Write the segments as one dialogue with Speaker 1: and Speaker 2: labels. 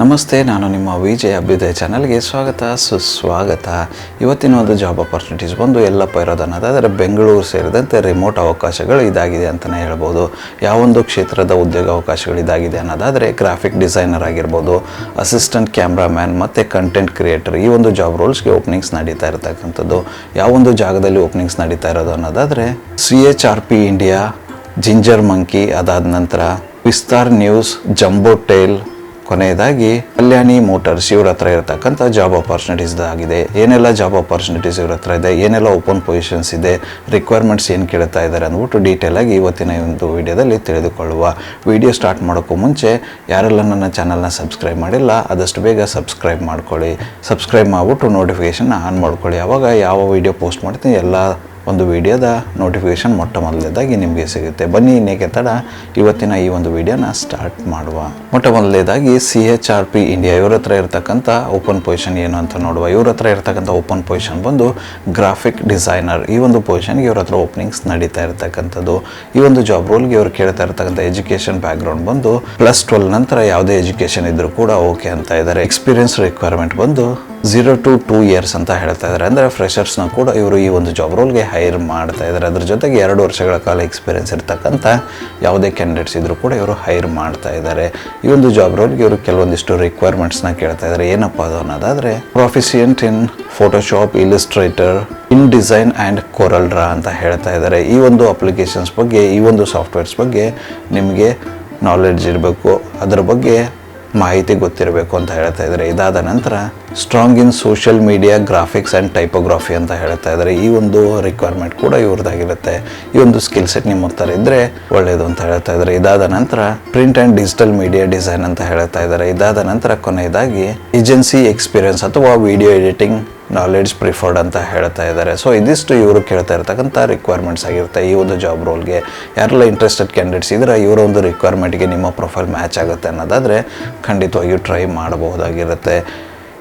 Speaker 1: ನಮಸ್ತೆ, ನಾನು ನಿಮ್ಮ ವಿಜಯ ಅಭ್ಯುದಯ ಚಾನಲ್ಗೆ ಸ್ವಾಗತ, ಸುಸ್ವಾಗತ. ಇವತ್ತಿನ ಒಂದು ಜಾಬ್ ಅಪರ್ಚುನಿಟೀಸ್ ಬಂದು ಎಲ್ಲಪ್ಪ ಇರೋದನ್ನೋದಾದರೆ ಬೆಂಗಳೂರು ಸೇರಿದಂತೆ ರಿಮೋಟ್ ಅವಕಾಶಗಳು ಇದಾಗಿದೆ ಅಂತಲೇ ಹೇಳ್ಬೋದು. ಯಾವೊಂದು ಕ್ಷೇತ್ರದ ಉದ್ಯೋಗ ಅವಕಾಶಗಳು ಇದಾಗಿದೆ ಅನ್ನೋದಾದರೆ ಗ್ರಾಫಿಕ್ ಡಿಸೈನರ್ ಆಗಿರ್ಬೋದು ಅಸಿಸ್ಟೆಂಟ್ ಕ್ಯಾಮ್ರಾಮ್ಯಾನ್ ಮತ್ತು ಕಂಟೆಂಟ್ ಕ್ರಿಯೇಟರ್ ಈ ಒಂದು ಜಾಬ್ ರೋಲ್ಸ್ಗೆ ಓಪನಿಂಗ್ಸ್ ನಡೀತಾ ಇರತಕ್ಕಂಥದ್ದು. ಯಾವೊಂದು ಜಾಗದಲ್ಲಿ ಓಪನಿಂಗ್ಸ್ ನಡೀತಾ ಇರೋದು ಅನ್ನೋದಾದರೆ C H R P India Ginger Monkey ಅದಾದ ನಂತರ ವಿಸ್ತಾರ್ ನ್ಯೂಸ್ ಜಂಬೋ ಟೇಲ್ ಕೊನೆಯದಾಗಿ, ಕಲ್ಯಾಣಿ ಮೋಟರ್ಸ್ ಇವ್ರ ಹತ್ರ ಇರತಕ್ಕಂಥ ಜಾಬ್ ಅಪರ್ಚುನಿಟೀಸ್ ಆಗಿದೆ. ಏನೆಲ್ಲ ಜಾಬ್ ಅಪರ್ಚುನಿಟೀಸ್ ಇವ್ರ ಹತ್ರ ಇದೆ? ಏನೆಲ್ಲ ಓಪನ್ ಪೊಸಿಷನ್ಸ್ ಇದೆ? ರಿಕ್ವೈರ್ಮೆಂಟ್ಸ್ ಏನು ಕೇಳ್ತಾ ಇದ್ದಾರೆ ಅಂದ್ಬಿಟ್ಟು ಡೀಟೇಲ್ ಆಗಿ ಇವತ್ತಿನ ಒಂದು ವಿಡಿಯೋದಲ್ಲಿ ತಿಳಿದುಕೊಳ್ಳುವ. ವಿಡಿಯೋ ಸ್ಟಾರ್ಟ್ ಮಾಡೋಕ್ಕೂ ಮುಂಚೆ, ಯಾರೆಲ್ಲ ನನ್ನ ಚಾನಲ್ನ ಸಬ್ಸ್ಕ್ರೈಬ್ ಮಾಡಿಲ್ಲ, ಆದಷ್ಟು ಬೇಗ ಸಬ್ಸ್ಕ್ರೈಬ್ ಮಾಡ್ಕೊಳ್ಳಿ. ಸಬ್ಸ್ಕ್ರೈಬ್ ಮಾಡಿಬಿಟ್ಟು ನೋಟಿಫಿಕೇಶನ್ ಆನ್ ಮಾಡ್ಕೊಳ್ಳಿ. ಆವಾಗ ಯಾವ ವಿಡಿಯೋ ಪೋಸ್ಟ್ ಮಾಡ್ತೀನಿ, ಎಲ್ಲ ಒಂದು ವಿಡಿಯೋದ ನೋಟಿಫಿಕೇಶನ್ ಮೊಟ್ಟ ಮೊದಲನೇದಾಗಿ ನಿಮಗೆ ಸಿಗುತ್ತೆ. ಬನ್ನಿ ಇನ್ನೇಕೆ ತಡ, ಇವತ್ತಿನ ಈ ಒಂದು ವಿಡಿಯೋನ ಸ್ಟಾರ್ಟ್ ಮಾಡುವ. ಮೊಟ್ಟ ಮೊದಲನೇದಾಗಿ C H R P India ಇವ್ರ ಹತ್ರ ಇರತಕ್ಕಂಥ ಓಪನ್ ಪೊಸಿಷನ್ ಏನು ಅಂತ ನೋಡುವ. ಇವ್ರ ಹತ್ರ ಇರತಕ್ಕಂಥ ಓಪನ್ ಪೊಸಿಷನ್ ಬಂದು ಗ್ರಾಫಿಕ್ ಡಿಸೈನರ್ ಈ ಒಂದು ಪೊಸಿಷನ್ಗೆ ಇವ್ರ ಹತ್ರ ಓಪನಿಂಗ್ಸ್ ನಡೀತಾ ಇರತಕ್ಕಂಥದ್ದು. ಈ ಒಂದು ಜಾಬ್ ರೋಲ್ಗೆ ಇವ್ರು ಕೇಳ್ತಾ ಇರತಕ್ಕಂಥ ಎಜುಕೇಷನ್ ಬ್ಯಾಕ್ಗ್ರೌಂಡ್ ಬಂದು ಪ್ಲಸ್ ಟ್ವೆಲ್ ನಂತರ ಯಾವುದೇ ಎಜುಕೇಷನ್ ಇದ್ದರೂ ಕೂಡ ಓಕೆ ಅಂತ ಇದ್ದಾರೆ. ಎಕ್ಸ್ಪೀರಿಯನ್ಸ್ ರಿಕ್ವೈರ್ಮೆಂಟ್ ಬಂದು ಝೀರೋ ಟು ಟೂ ಇಯರ್ಸ್ ಅಂತ ಹೇಳ್ತಾ ಇದ್ದಾರೆ. ಅಂದರೆ ಫ್ರೆಷರ್ಸ್ನ ಕೂಡ ಇವರು ಈ ಒಂದು ಜಾಬ್ ರೋಲ್ಗೆ ಹೈರ್ ಮಾಡ್ತಾ ಇದ್ದಾರೆ. ಅದ್ರ ಜೊತೆಗೆ ಎರಡು ವರ್ಷಗಳ ಕಾಲ ಎಕ್ಸ್ಪೀರಿಯೆನ್ಸ್ ಇರ್ತಕ್ಕಂಥ ಯಾವುದೇ ಕ್ಯಾಂಡಿಡೇಟ್ಸ್ ಇದ್ದರೂ ಕೂಡ ಇವರು ಹೈರ್ ಮಾಡ್ತಾ ಇದ್ದಾರೆ. ಈ ಒಂದು ಜಾಬ್ ರೋಲ್ಗೆ ಇವರು ಕೆಲವೊಂದಿಷ್ಟು ರಿಕ್ವೈರ್ಮೆಂಟ್ಸ್ನ ಕೇಳ್ತಾ ಇದ್ದಾರೆ. ಏನಪ್ಪ ಅದು ಅನ್ನೋದಾದರೆ proficient in Photoshop Illustrator in design and Corel Draw ಅಂತ ಹೇಳ್ತಾ ಇದ್ದಾರೆ. ಈ ಒಂದು ಅಪ್ಲಿಕೇಶನ್ಸ್ ಬಗ್ಗೆ, ಈ ಒಂದು ಸಾಫ್ಟ್ವೇರ್ಸ್ ಬಗ್ಗೆ ನಿಮಗೆ ನಾಲೆಡ್ಜ್ ಇರಬೇಕು. ಅದರ ಬಗ್ಗೆ ಮಾಹಿತಿ ಗೊತ್ತಿರಬೇಕು ಅಂತ ಹೇಳ್ತಾ ಇದ್ದಾರೆ. ಇದಾದ ನಂತರ strong in social media graphics and typography ಅಂತ ಹೇಳ್ತಾ ಇದ್ದಾರೆ. ಈ ಒಂದು ರಿಕ್ವೈರ್ಮೆಂಟ್ ಕೂಡ ಇವ್ರದ್ದಾಗಿರುತ್ತೆ. ಈ ಒಂದು ಸ್ಕಿಲ್ ಸೆಟ್ ನಿಮ್ಮ ಹತ್ರ ಇದ್ದರೆ ಒಳ್ಳೆಯದು ಅಂತ ಹೇಳ್ತಾ ಇದ್ದಾರೆ. ಇದಾದ ನಂತರ print and digital media design ಅಂತ ಹೇಳ್ತಾ ಇದ್ದಾರೆ. ಇದಾದ ನಂತರ ಕೊನೆಯದಾಗಿ ಏಜೆನ್ಸಿ ಎಕ್ಸ್ಪೀರಿಯನ್ಸ್ ಅಥವಾ ವಿಡಿಯೋ ಎಡಿಟಿಂಗ್ ನಾಲೆಡ್ಜ್ ಪ್ರಿಫರ್ಡ್ ಅಂತ ಹೇಳ್ತಾ ಇದ್ದಾರೆ. ಸೊ ಇದಿಷ್ಟು ಇವರು ಕೇಳ್ತಾ ಇರ್ತಕ್ಕಂಥ ರಿಕ್ವೈರ್ಮೆಂಟ್ಸ್ ಆಗಿರುತ್ತೆ. ಈ ಒಂದು ಜಾಬ್ ರೋಲ್ಗೆ ಯಾರೆಲ್ಲ ಇಂಟ್ರೆಸ್ಟೆಡ್ ಕ್ಯಾಂಡಿಡೇಟ್ಸ್ ಇದ್ರೆ ಇವರ ಒಂದು ರಿಕ್ವೈರ್ಮೆಂಟ್ಗೆ ನಿಮ್ಮ ಪ್ರೊಫೈಲ್ ಮ್ಯಾಚ್ ಆಗುತ್ತೆ ಅನ್ನೋದಾದರೆ ಖಂಡಿತವಾಗಿಯೂ ಟ್ರೈ ಮಾಡಬಹುದಾಗಿರುತ್ತೆ.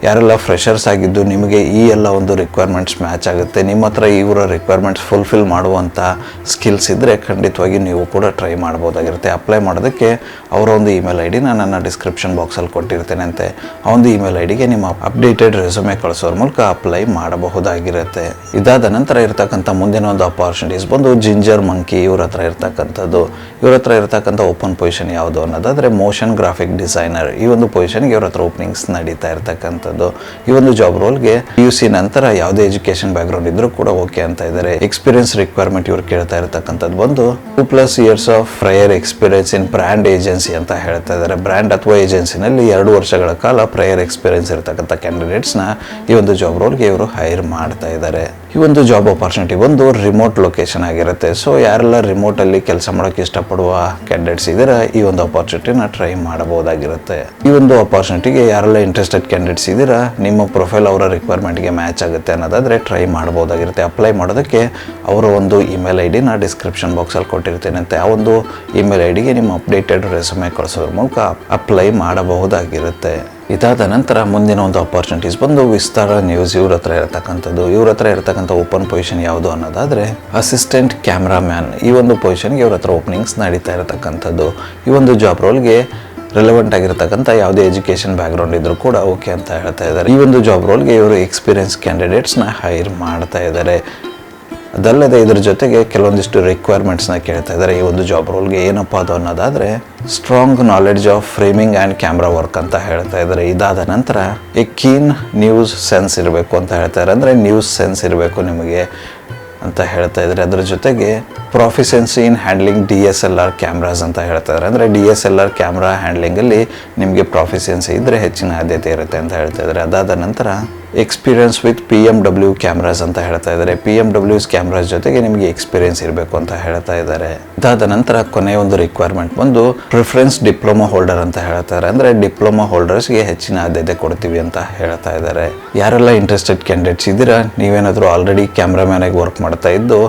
Speaker 1: ಯಾರೆಲ್ಲ ಫ್ರೆಷರ್ಸ್ ಆಗಿದ್ದು ನಿಮಗೆ ಈ ಎಲ್ಲ ಒಂದು ರಿಕ್ವೈರ್ಮೆಂಟ್ಸ್ ಮ್ಯಾಚ್ ಆಗುತ್ತೆ. ನಿಮ್ಮ ಹತ್ರ ಇವರ ರಿಕ್ವೈರ್ಮೆಂಟ್ಸ್ ಫುಲ್ಫಿಲ್ ಮಾಡುವಂಥ ಸ್ಕಿಲ್ಸ್ ಇದ್ದರೆ ಖಂಡಿತವಾಗಿ ನೀವು ಕೂಡ ಟ್ರೈ ಮಾಡ್ಬೋದಾಗಿರುತ್ತೆ. ಅಪ್ಲೈ ಮಾಡೋದಕ್ಕೆ ಅವರ ಒಂದು ಇಮೇಲ್ ಐ ನಾನು ನನ್ನ ಡಿಸ್ಕ್ರಿಪ್ಷನ್ ಬಾಕ್ಸಲ್ಲಿ ಕೊಟ್ಟಿರ್ತೇನೆ ಅಂತೆ. ಆ ಒಂದು ಇಮೇಲ್ ಐ ಡಿಗೆ ನಿಮ್ಮ ಅಪ್ಡೇಟೆಡ್ ರೆಸ್ಯೂಮೆ ಕಳಿಸೋರ ಮೂಲಕ ಅಪ್ಲೈ ಮಾಡಬಹುದಾಗಿರುತ್ತೆ. ಇದಾದ ನಂತರ ಇರ್ತಕ್ಕಂಥ ಮುಂದಿನ ಒಂದು ಅಪಾರ್ಚುನಿಟೀಸ್ ಬಂದು ಜಿಂಜರ್ ಮಂಕಿ ಇವ್ರ ಹತ್ರ ಇರ್ತಕ್ಕಂಥದ್ದು. ಇವ್ರ ಹತ್ರ ಇರ್ತಕ್ಕಂಥ ಓಪನ್ ಪೊಸಿಷನ್ ಯಾವುದು ಅನ್ನೋದಾದರೆ ಮೋಷನ್ ಗ್ರಾಫಿಕ್ ಡಿಸೈನರ್ ಈ ಒಂದು ಪೊಸಿಷನ್ಗೆ ಇವ್ರ ಹತ್ರ ಓಪನಿಂಗ್ಸ್ ನಡೀತಾ ಇರ್ತಕ್ಕಂಥದ್ದು ಈ ಒಂದು ಜಾಬ್ ರೋಲ್ಗೆ ಯು ಸಿ ನಂತರ ಯಾವುದೇ ಎಜುಕೇಶನ್ ಬ್ಯಾಕ್ಗ್ರೌಂಡ್ ಇದ್ರೂ ಕೂಡ ಓಕೆ ಅಂತ ಇದ್ದಾರೆ ಎಕ್ಸ್ಪೀರಿಯನ್ಸ್ ರಿಕ್ವೈರ್ಮೆಂಟ್ ಇವ್ರು ಕೇಳ್ತಾ ಇರತಕ್ಕಂಥದ್ದು ಬಂದು two plus years of prior experience in brand agency ಅಂತ ಹೇಳ್ತಾ ಇದ್ದಾರೆ ಬ್ರ್ಯಾಂಡ್ ಅಥವಾ ಏಜೆನ್ಸಿನಲ್ಲಿ ಎರಡು ವರ್ಷಗಳ ಕಾಲ ಪ್ರಯರ್ ಎಕ್ಸ್ಪೀರಿಯನ್ಸ್ ಇರತಕ್ಕಂಥ ಕ್ಯಾಂಡಿಡೇಟ್ಸ್ನ ಈ ಒಂದು ಜಾಬ್ ರೋಲ್ಗೆ ಇವರು ಹೈರ್ ಮಾಡ್ತಾ ಇದ್ದಾರೆ ಈ ಒಂದು ಜಾಬ್ ಅಪರ್ಚುನಿಟಿ ಬಂದು ರಿಮೋಟ್ ಲೊಕೇಶನ್ ಆಗಿರುತ್ತೆ. ಸೊ ಯಾರೆಲ್ಲ ರಿಮೋಟಲ್ಲಿ ಕೆಲಸ ಮಾಡೋಕ್ಕೆ ಇಷ್ಟಪಡುವ ಕ್ಯಾಂಡಿಡೇಟ್ಸ್ ಇದ್ದಾರೆ, ಈ ಒಂದು ಅಪಾರ್ಚುನಿಟಿನ ಟ್ರೈ ಮಾಡಬಹುದಾಗಿರುತ್ತೆ. ಈ ಒಂದು ಅಪಾರ್ಚುನಿಟಿಗೆ ಯಾರೆಲ್ಲ ಇಂಟ್ರೆಸ್ಟೆಡ್ ಕ್ಯಾಂಡಿಡೇಟ್ಸ್ ಇದ್ದೀರಾ ನಿಮ್ಮ ಪ್ರೊಫೈಲ್ ಅವರ ರಿಕ್ವೈರ್ಮೆಂಟ್ಗೆ ಮ್ಯಾಚ್ ಆಗುತ್ತೆ ಅನ್ನೋದಾದರೆ ಟ್ರೈ ಮಾಡ್ಬೋದಾಗಿರುತ್ತೆ. ಅಪ್ಲೈ ಮಾಡೋದಕ್ಕೆ ಅವರ ಒಂದು ಇಮೇಲ್ ಐ ಡಿನ ಡಿಸ್ಕ್ರಿಪ್ಷನ್ ಬಾಕ್ಸಲ್ಲಿ ಕೊಟ್ಟಿರ್ತೇನೆ ಅಂತ ಆ ಒಂದು ಇಮೇಲ್ ಐ ಡಿಗೆ ನಿಮ್ಮ ಅಪ್ಡೇಟೆಡ್ ರೆಸ್ಯೂಮೆ ಕಳಿಸೋದ್ರ ಮೂಲಕ ಅಪ್ಲೈ ಮಾಡಬಹುದಾಗಿರುತ್ತೆ. ಇದಾದ ನಂತರ ಮುಂದಿನ ಒಂದು ಅಪರ್ಚುನಿಟೀಸ್ ಬಂದು ವಿಸ್ತಾರ ನ್ಯೂಸ್ ಇವ್ರ ಹತ್ರ ಇರತಕ್ಕಂಥದ್ದು. ಇವ್ರ ಹತ್ರ ಇರತಕ್ಕಂಥ ಓಪನ್ ಪೊಸಿಷನ್ ಯಾವುದು ಅನ್ನೋದಾದರೆ ಅಸಿಸ್ಟೆಂಟ್ ಕ್ಯಾಮ್ರಾಮ್ಯಾನ್ ಈ ಒಂದು ಪೊಸಿಷನ್ಗೆ ಇವ್ರ ಹತ್ರ ಓಪನಿಂಗ್ಸ್ ನಡೀತಾ ಇರತಕ್ಕಂಥದ್ದು. ಈ ಒಂದು ಜಾಬ್ ರೋಲ್ಗೆ ರೆಲೆವೆಂಟ್ ಆಗಿರ್ತಕ್ಕಂಥ ಯಾವುದೇ ಎಜುಕೇಷನ್ ಬ್ಯಾಕ್ಗ್ರೌಂಡ್ ಇದ್ದರೂ ಕೂಡ ಓಕೆ ಅಂತ ಹೇಳ್ತಾ ಇದ್ದಾರೆ. ಈ ಒಂದು ಜಾಬ್ ರೋಲ್ಗೆ ಇವರು ಎಕ್ಸ್ಪೀರಿಯನ್ಸ್ ಕ್ಯಾಂಡಿಡೇಟ್ಸ್ನ ಹೈರ್ ಮಾಡ್ತಾ ಇದ್ದಾರೆ. ಅದಲ್ಲದೆ ಇದ್ರ ಜೊತೆಗೆ ಕೆಲವೊಂದಿಷ್ಟು ರಿಕ್ವೈರ್ಮೆಂಟ್ಸ್ನ ಕೇಳ್ತಾ ಇದ್ದಾರೆ. ಈ ಒಂದು ಜಾಬ್ ರೋಲ್ಗೆ ಏನಪ್ಪ ಅದು ಅನ್ನೋದಾದರೆ strong knowledge of framing and camera work ಅಂತ ಹೇಳ್ತಾ ಇದ್ದಾರೆ. ಇದಾದ ನಂತರ ಎ ಕೀನ್ ನ್ಯೂಸ್ ಸೆನ್ಸ್ ಇರಬೇಕು ಅಂತ ಹೇಳ್ತಾರೆ ಅಂದರೆ ನ್ಯೂಸ್ ಸೆನ್ಸ್ ಇರಬೇಕು ನಿಮಗೆ. ಅಂತ ಹೇಳ್ತಾ ಇದ್ದಾರೆ. ಅದ್ರ ಜೊತೆಗೆ proficiency in handling D S L R cameras ಅಂತ ಹೇಳ್ತಾ ಇದ್ದಾರೆ. ಅಂದರೆ D S L R camera ಹ್ಯಾಂಡ್ಲಿಂಗಲ್ಲಿ ನಿಮಗೆ ಪ್ರಾಫಿಸೆನ್ಸಿ ಇದ್ದರೆ ಹೆಚ್ಚಿನ ಆದ್ಯತೆ ಇರುತ್ತೆ ಅಂತ ಹೇಳ್ತಾ ಇದ್ದಾರೆ. ಅದಾದ ನಂತರ experience with P M W cameras ಅಂತ ಹೇಳ್ತಾ ಇದ್ದಾರೆ. ಪಿ ಎಂ ಡಬ್ಲ್ಯೂಸ್ ಕ್ಯಾಮ್ರಾಸ್ ಜೊತೆಗೆ ನಿಮಗೆ ಎಕ್ಸ್ಪೀರಿಯನ್ಸ್ ಇರಬೇಕು ಅಂತ ಹೇಳ್ತಾ ಇದ್ದಾರೆ. ಇದಾದ ನಂತರ ಕೊನೆಯ ಒಂದು ರಿಕ್ವೈರ್ಮೆಂಟ್ ಬಂದು ಪ್ರಿಫರೆನ್ಸ್ ಡಿಪ್ಲೊಮಾ ಹೋಲ್ಡರ್ ಅಂತ ಹೇಳ್ತಾರೆ ಅಂದರೆ ಡಿಪ್ಲೊಮಾ ಹೋಲ್ಡರ್ಸ್ಗೆ ಹೆಚ್ಚಿನ ಆದ್ಯತೆ ಕೊಡ್ತೀವಿ ಅಂತ ಹೇಳ್ತಾ ಇದ್ದಾರೆ. ಯಾರೆಲ್ಲ ಇಂಟ್ರೆಸ್ಟೆಡ್ ಕ್ಯಾಂಡಿಡೇಟ್ಸ್ ಇದ್ದೀರಾ, ನೀವೇನಾದರೂ ಆಲ್ರೆಡಿ ಕ್ಯಾಮ್ರಾಮ್ಯಾನಾಗಿ ವರ್ಕ್ ಮಾಡ್ತಾ ಇದ್ದು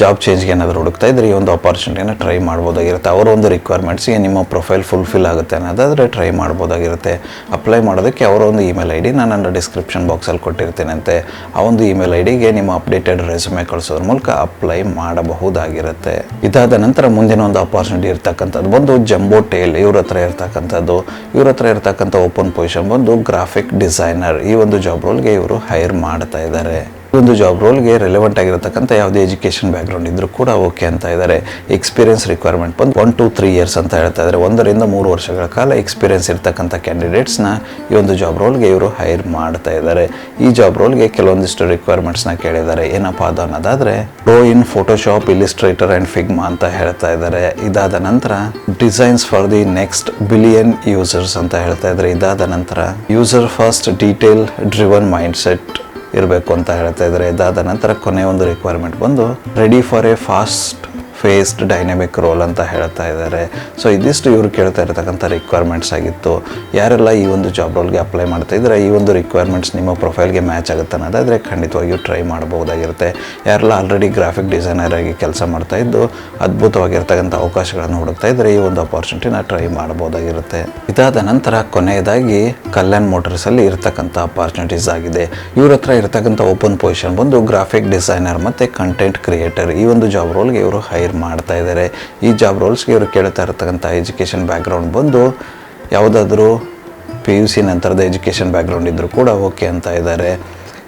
Speaker 1: ಜಾಬ್ ಚೇಂಜ್ಗೆ ಏನಾದರೂ ಹುಡುಕ್ತಾ ಇದ್ದರೆ ಈ ಒಂದು ಅಪಾರ್ಚುನಿಟಿನ ಟ್ರೈ ಮಾಡ್ಬೋದಾಗಿರುತ್ತೆ. ಅವರ ಒಂದು ರಿಕ್ವೈರ್ಮೆಂಟ್ಸ್ಗೆ ನಿಮ್ಮ ಪ್ರೊಫೈಲ್ ಫುಲ್ಫಿಲ್ ಆಗುತ್ತೆ ಅನ್ನೋದಾದರೆ ಟ್ರೈ ಮಾಡ್ಬೋದಾಗಿರುತ್ತೆ. ಅಪ್ಲೈ ಮಾಡೋದಕ್ಕೆ ಅವರ ಒಂದು ಇಮೇಲ್ ಐ ಡಿ ನಾನು ನನ್ನ ಡಿಸ್ಕ್ರಿಪ್ಷನ್ ಬಾಕ್ಸಲ್ಲಿ ಕೊಟ್ಟಿರ್ತೀನಂತೆ. ಆ ಒಂದು ಇಮೇಲ್ ಐ ಡಿಗೆ ನಿಮ್ಮ ಅಪ್ಡೇಟೆಡ್ ರೆಸ್ಯೂಮೆ ಕಳಿಸೋದ್ರ ಮೂಲಕ ಅಪ್ಲೈ ಮಾಡಬಹುದಾಗಿರುತ್ತೆ. ಇದಾದ ನಂತರ ಮುಂದಿನ ಒಂದು ಅಪಾರ್ಚುನಿಟಿ ಇರ್ತಕ್ಕಂಥದ್ದು ಬಂದು ಜಂಬೋ ಟೇಲ್ ಇವ್ರ ಹತ್ರ ಇರ್ತಕ್ಕಂಥದ್ದು. ಇವ್ರ ಹತ್ರ ಇರ್ತಕ್ಕಂಥ ಓಪನ್ ಪೊಸಿಷನ್ ಬಂದು ಗ್ರಾಫಿಕ್ ಡಿಸೈನರ್ ಈ ಒಂದು ಜಾಬ್ ರೋಲ್ಗೆ ಇವರು ಹೈರ್ ಮಾಡ್ತಾ ಇದ್ದಾರೆ. ಒಂದು ಜಾಬ್ ರೋಲ್ಗೆ ರೆಲೆವೆಂಟ್ ಆಗಿರತಕ್ಕಂಥ ಯಾವುದೇ ಎಜುಕೇಷನ್ ಬ್ಯಾಕ್ಗ್ರೌಂಡ್ ಇದ್ದರೂ ಕೂಡ ಓಕೆ ಅಂತ ಇದ್ದಾರೆ ಎಕ್ಸ್ಪೀರಿಯನ್ಸ್ ರಿಕ್ವೈರ್ಮೆಂಟ್ ಬಂದು ಒನ್ ಟು ತ್ರೀ ಇಯರ್ಸ್ ಅಂತ ಹೇಳ್ತಾ ಇದ್ದಾರೆ ಒಂದರಿಂದ ಮೂರು ವರ್ಷಗಳ ಕಾಲ ಎಕ್ಸ್ಪೀರಿಯನ್ಸ್ ಇರ್ತಕ್ಕಂಥ ಕ್ಯಾಂಡಿಡೇಟ್ಸ್ನ ಈ ಒಂದು ಜಾಬ್ ರೋಲ್ಗೆ ಇವರು ಹೈರ್ ಮಾಡ್ತಾ ಇದ್ದಾರೆ ಈ ಜಾಬ್ ರೋಲ್ಗೆ ಕೆಲವೊಂದಿಷ್ಟು ರಿಕ್ವೈರ್ಮೆಂಟ್ಸ್ನ ಕೇಳಿದ್ದಾರೆ ಏನಪ್ಪ ಅದು ಅನ್ನೋದಾದರೆ pro in Photoshop Illustrator and Figma ಅಂತ ಹೇಳ್ತಾ ಇದ್ದಾರೆ ಇದಾದ ನಂತರ designs for the next billion users ಅಂತ ಹೇಳ್ತಾ ಇದ್ದಾರೆ ಇದಾದ ನಂತರ user first detail driven mindset ಇರಬೇಕು ಅಂತ ಹೇಳ್ತಾ ಇದ್ದಾರೆ ಇದಾದ ನಂತರ ಕೊನೆಯ ಒಂದು ರಿಕ್ವೈರ್ಮೆಂಟ್ ಬಂದು ready for a fast faced dynamic role ಅಂತ ಹೇಳ್ತಾ ಇದ್ದಾರೆ. ಸೊ ಇದಿಷ್ಟು ಇವರು ಕೇಳ್ತಾ ಇರತಕ್ಕಂಥ ರಿಕ್ವೈರ್ಮೆಂಟ್ಸ್ ಆಗಿತ್ತು. ಯಾರೆಲ್ಲ ಈ ಒಂದು ಜಾಬ್ ರೋಲ್ಗೆ ಅಪ್ಲೈ ಮಾಡ್ತಾ ಇದ್ದರೆ ಈ ಒಂದು ರಿಕ್ವೈರ್ಮೆಂಟ್ಸ್ ನಿಮ್ಮ ಪ್ರೊಫೈಲ್ಗೆ ಮ್ಯಾಚ್ ಆಗುತ್ತೆ ಅನ್ನೋದಾದರೆ ಖಂಡಿತವಾಗಿಯೂ ಟ್ರೈ ಮಾಡಬಹುದಾಗಿರುತ್ತೆ ಯಾರೆಲ್ಲ ಆಲ್ರೆಡಿ ಗ್ರಾಫಿಕ್ ಡಿಸೈನರ್ ಆಗಿ ಕೆಲಸ ಮಾಡ್ತಾ ಇದ್ದು, ಅದ್ಭುತವಾಗಿರ್ತಕ್ಕಂಥ ಅವಕಾಶಗಳನ್ನು ಹುಡುಕ್ತಾ ಇದ್ದರೆ ಈ ಒಂದು ಅಪಾರ್ಚುನಿಟಿನ ಟ್ರೈ ಮಾಡಬಹುದಾಗಿರುತ್ತೆ ಇದಾದ ನಂತರ ಕೊನೆಯದಾಗಿ ಕಲ್ಯಾಣ್ ಮೋಟರ್ಸಲ್ಲಿ ಇರ್ತಕ್ಕಂಥ ಅಪಾರ್ಚುನಿಟೀಸ್ ಆಗಿದೆ. ಇವ್ರ ಹತ್ರ ಇರ್ತಕ್ಕಂಥ ಓಪನ್ ಪೊಸಿಷನ್ ಬಂದು ಗ್ರಾಫಿಕ್ ಡಿಸೈನರ್ ಮತ್ತು ಕಂಟೆಂಟ್ ಕ್ರಿಯೇಟರ್ ಈ ಒಂದು ಜಾಬ್ ರೋಲ್ಗೆ ಇವರು ಹೈರ್ ಮಾಡ್ತಾ ಇದ್ದಾರೆ. ಈ ಜಾಬ್ ರೋಲ್ಸ್ಗೆ ಇವರು ಕೇಳ್ತಾ ಇರ್ತಕ್ಕಂಥ ಎಜುಕೇಷನ್ ಬ್ಯಾಕ್ಗ್ರೌಂಡ್ ಬಂದು ಯಾವುದಾದ್ರೂ ಪಿ ಯು ಸಿ ನಂತರದ ಎಜುಕೇಷನ್ ಬ್ಯಾಕ್ಗ್ರೌಂಡ್ ಇದ್ದರೂ ಕೂಡ ಓಕೆ ಅಂತ ಇದ್ದಾರೆ.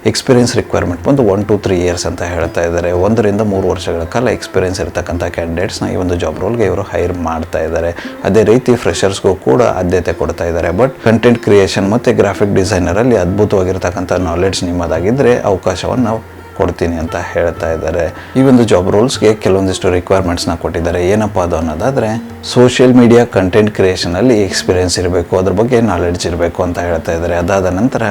Speaker 1: ಎಕ್ಸ್ಪೀರಿಯನ್ಸ್ ರಿಕ್ವೈರ್ಮೆಂಟ್ ಬಂದು ಒನ್ ಟು ತ್ರೀ ಇಯರ್ಸ್ ಅಂತ ಹೇಳ್ತಾ ಇದ್ದಾರೆ. ಒಂದರಿಂದ ಮೂರು ವರ್ಷಗಳ ಕಾಲ ಎಕ್ಸ್ಪೀರಿಯನ್ಸ್ ಇರತಕ್ಕಂಥ ಕ್ಯಾಂಡಿಡೇಟ್ಸ್ನ ಈ ಒಂದು ಜಾಬ್ ರೋಲ್ಗೆ ಇವರು ಹೈರ್ ಮಾಡ್ತಾ ಇದ್ದಾರೆ. ಅದೇ ರೀತಿ ಫ್ರೆಷರ್ಸ್ಗೂ ಕೂಡ ಆದ್ಯತೆ ಕೊಡ್ತಾ ಇದ್ದಾರೆ. ಬಟ್ ಕಂಟೆಂಟ್ ಕ್ರಿಯೇಷನ್ ಮತ್ತು ಗ್ರಾಫಿಕ್ ಡಿಸೈನರಲ್ಲಿ ಅದ್ಭುತವಾಗಿರ್ತಕ್ಕಂಥ ನಾಲೆಡ್ಜ್ ನಿಮ್ಮದಾಗಿದ್ದರೆ ಅವಕಾಶವನ್ನು ಕೊಡ್ತೀನಿ ಅಂತ ಹೇಳ್ತಾ ಇದ್ದಾರೆ. ಈ ಒಂದು ಜಾಬ್ ರೋಲ್ಸ್ಗೆ ಕೆಲವೊಂದಿಷ್ಟು ರಿಕ್ವೈರ್ಮೆಂಟ್ಸ್ನ ಕೊಟ್ಟಿದ್ದಾರೆ. ಏನಪ್ಪ ಅದು ಅನ್ನೋದಾದರೆ ಸೋಷಿಯಲ್ ಮೀಡಿಯಾ ಕಂಟೆಂಟ್ ಕ್ರಿಯೇಷನಲ್ಲಿ ಎಕ್ಸ್ಪೀರಿಯನ್ಸ್ ಇರಬೇಕು, ಅದ್ರ ಬಗ್ಗೆ ನಾಲೆಡ್ಜ್ ಇರಬೇಕು ಅಂತ ಹೇಳ್ತಾ ಇದ್ದಾರೆ. ಅದಾದ ನಂತರ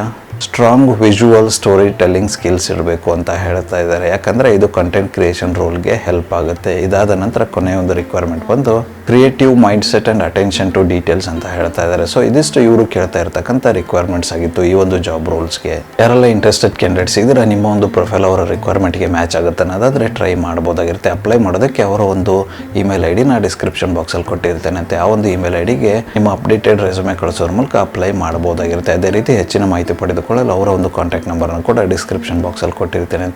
Speaker 1: strong visual storytelling skills ಇರಬೇಕು ಅಂತ ಹೇಳ್ತಾ ಇದ್ದಾರೆ. ಯಾಕಂದರೆ ಇದು ಕಂಟೆಂಟ್ ಕ್ರಿಯೇಷನ್ ರೋಲ್ಗೆ ಹೆಲ್ಪ್ ಆಗುತ್ತೆ. ಇದಾದ ನಂತರ ಕೊನೆಯ ಒಂದು ರಿಕ್ವೈರ್ಮೆಂಟ್ ಬಂದು creative mindset and attention to details ಅಂತ ಹೇಳ್ತಾ ಇದ್ದಾರೆ. ಸೊ ಇದಿಷ್ಟು ಇವರು ಕೇಳ್ತಾ ಇರ್ತಕ್ಕಂಥ ರಿಕ್ವೈರ್ಮೆಂಟ್ಸ್ ಆಗಿತ್ತು ಈ ಒಂದು ಜಾಬ್ ರೋಲ್ಸ್ಗೆ ಯಾರೆಲ್ಲ ಇಂಟ್ರೆಸ್ಟೆಡ್ ಕ್ಯಾಂಡಿಡೇಟ್ಸ್ ಇದ್ರೆ ನಿಮ್ಮ ಒಂದು ಪ್ರೊಫೈಲ್ ಅವರ ರಿಕ್ವೈರ್ಮೆಂಟ್ಗೆ ಮ್ಯಾಚ್ ಆಗುತ್ತೆ ಅನ್ನೋದಾದರೆ ಟ್ರೈ ಮಾಡ್ಬೋದಾಗಿರುತ್ತೆ. ಅಪ್ಲೈ ಮಾಡೋದಕ್ಕೆ ಅವರ ಒಂದು ಇಮೇಲ್ ಐ ಡಿ ನಾ ಡಿಸ್ಕ್ರಿಪ್ಷನ್ ಬಾಕ್ಸಲ್ಲಿ ಕೊಟ್ಟಿರ್ತೇನೆ ಆ ಒಂದು ಇಮೇಲ್ ಐ ಡಿಗೆ ನಿಮ್ಮ ಅಪ್ಡೇಟೆಡ್ ರೆಸ್ಯೂಮೆ ಕಳಿಸೋದ್ರ ಮೂಲಕ ಅಪ್ಲೈ ಮಾಡ್ಬೋದಾಗಿರುತ್ತೆ. ಅದೇ ರೀತಿ ಹೆಚ್ಚಿನ ಮಾಹಿತಿ ಪಡೆದುಕೊಳ್ಳಲು ಅವರ ಒಂದು ಕಾಂಟ್ಯಾಕ್ಟ್ ನಂಬರನ್ನು ಕೂಡ ಡಿಸ್ಕ್ರಿಪ್ಷನ್ ಬಾಕ್ಸಲ್ಲಿ ಕೊಟ್ಟಿರ್ತೇನೆ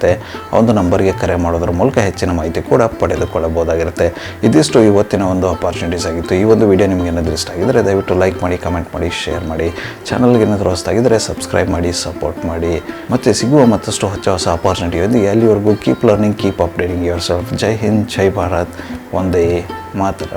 Speaker 1: ಆ ಒಂದು ನಂಬರ್ಗೆ ಕರೆ ಮಾಡೋದ್ರ ಮೂಲಕ ಹೆಚ್ಚಿನ ಮಾಹಿತಿ ಕೂಡ ಪಡೆದುಕೊಳ್ಳಬಹುದಾಗಿರುತ್ತೆ. ಇದಿಷ್ಟು ಇವತ್ತಿನ ಒಂದು ಅಪಾರ್ಚುನಿಟೀಸ್ ಆಗಿತ್ತು. ಈ ಒಂದು ವಿಡಿಯೋ ನಿಮಗೆ ಏನಾದರೂ ಇಷ್ಟ ಆಗಿದ್ದರೆ ದಯವಿಟ್ಟು ಲೈಕ್ ಮಾಡಿ ಕಮೆಂಟ್ ಮಾಡಿ ಶೇರ್ ಮಾಡಿ. ಚಾನಲ್ಗೆ ಏನಾದರೂ ಹೊಸದಾಗಿದ್ದರೆ ಸಬ್ಸ್ಕ್ರೈಬ್ ಮಾಡಿ ಸಪೋರ್ಟ್ ಮಾಡಿ. ಮತ್ತು ಸಿಗುವ ಮತ್ತಷ್ಟು ಹೊಸ ಹೊಸ ಅಪಾರ್ಚುನಿಟಿಯೊಂದಿಗೆ ಅಲ್ಲಿವರೆಗೂ keep learning keep updating yourself Jai Hind, Jai Bharat. ಒಂದೇ ಮಾತ್ರ.